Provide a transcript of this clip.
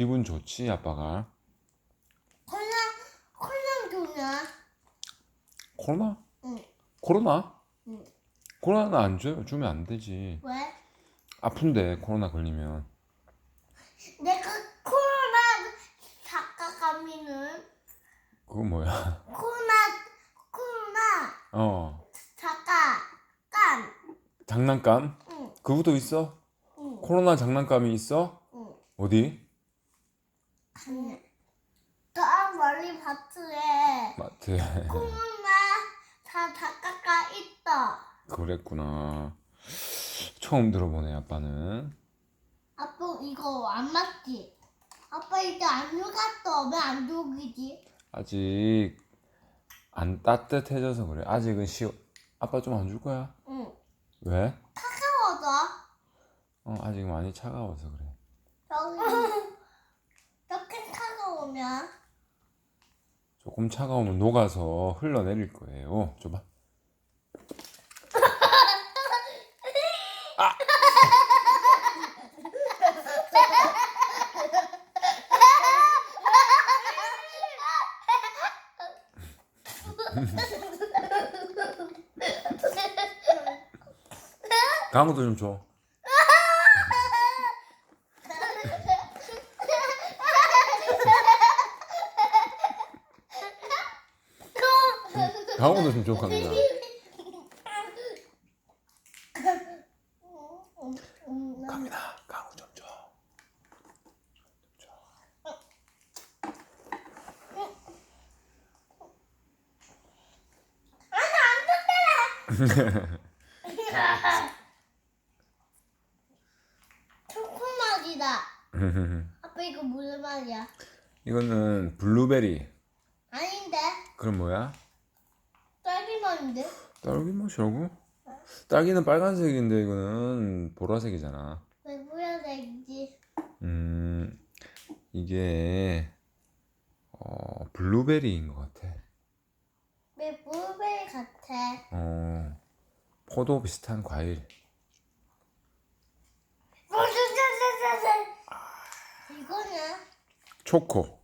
기분 좋지 아빠가 콜라 콜라 주냐? 코로나? 응. 코로나? 응. 코로나 안 줘요 주면 안 되지 왜? 아픈데 코로나 걸리면 내가 코로나 작가감이는 그거 뭐야 코로나 코로나 어 작가감. 장난감? 응. 그것도 있어? 응. 코로나 장난감이 있어? 응. 어디? 아니야. 저 멀리 밭에 마트에 코로나 다 작가가 있다. 그랬구나 처음 들어보네 아빠는 아빠 이거 안 맞지? 아빠 이제 안 녹았어. 왜 안 녹이지? 아직 안 따뜻해져서 그래 아직은 시원 아빠 좀 안 줄 거야? 응. 왜? 차가워서. 어 아직 많이 차가워서 그래 여기 차가우면 조금 차가우면 녹아서 흘러내릴 거예요. 줘봐. 강우도 좀 줘. 강우도 좀 줘, 강우야. 강민아, 강우 좀 줘. 초코맛이다. 아빠 이거 무슨 맛이야? 이거는 블루베리. 아닌데 그럼 뭐야? 딸기 맛인데? 딸기 맛이라고? 딸기는 빨간색인데 이거는 보라색이잖아. 왜 보여야지? 음, 이게 어, 블루베리인 것 같아. 왜 블루베리 같아? 어, 포도 비슷한 과일. 이거는 초코.